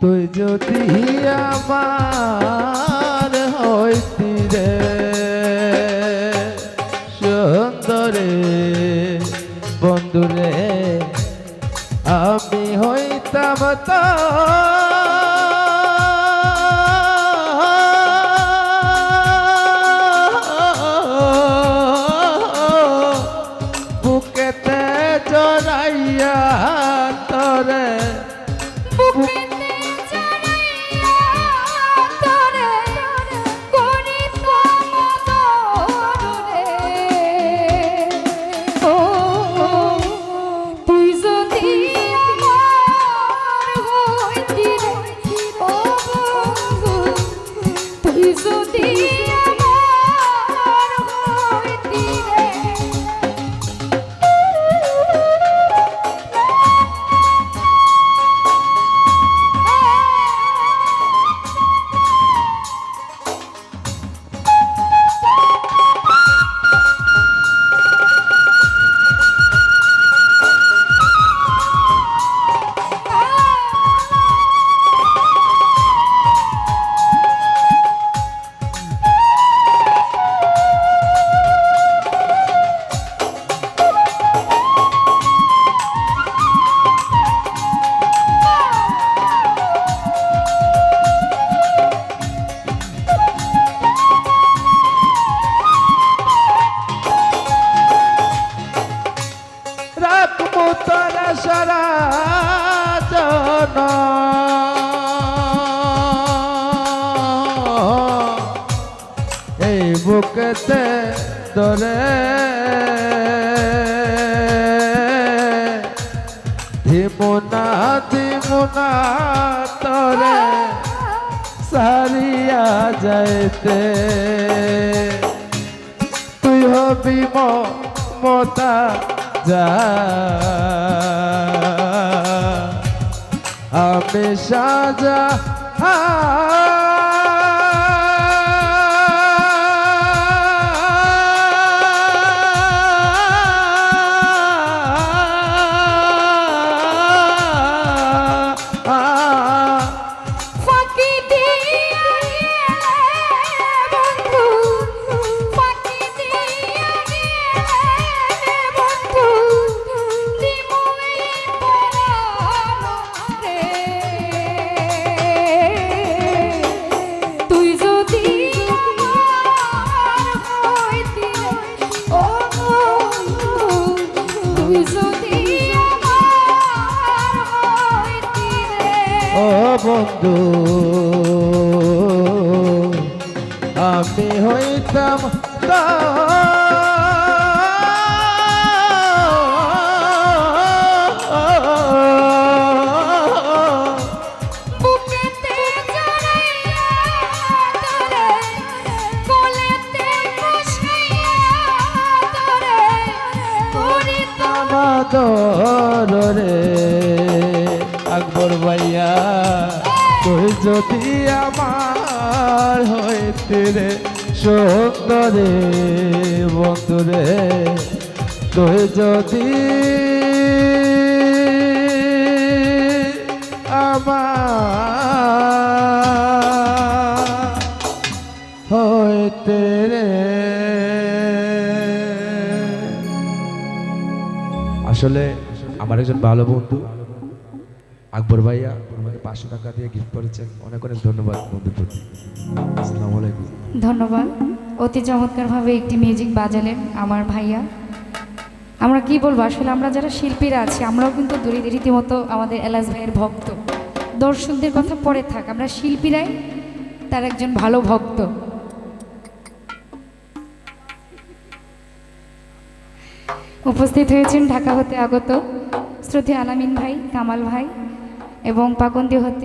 তুই যদি আমার হইতি রে সুন্দরে বন্ধুরে আমি হইতাম তো তোরা সারা জন এই বুকেতে তোরে ধিমুনা ধিমুনা তোরে সারিয়া যাইতে। তুই হবি মতা যা আমি সাজা ফাঁকি বন্ধু। আমি হইতাম তো বুকেতে জড়াইয়া তোরে কোলেতে বসাইয়া তোরে করিত আমাদর রে আকবর ভাইয়া। তুই যদি আমার হইতে রে সুন্দরে, বন্ধুরে তুই যদি আমার হইতে রে? আসলে আমার একজন ভালো বন্ধু, আকবর ভাইয়া। পাঁচশো টাকা দিয়ে গিফট করেছেন। অনেক অনেক ধন্যবাদ প্রতি। আসসালামু ধন্যবাদ। অতি চমৎকারভাবে একটি মিউজিক বাজালেন আমার ভাইয়া। আমরা কি বলব, আসলে আমরা যারা শিল্পীরা আছি, আমরাও কিন্তু রীতিমতো আমাদের এলাস ভাইয়ের ভক্ত। দর্শকদের কথা পরে থাক, আমরা শিল্পীরাই তার একজন ভালো ভক্ত। উপস্থিত হয়েছেন ঢাকা হতে আগত শ্রুতি আলামিন ভাই, কামাল ভাই এবং পাকন্দি হতে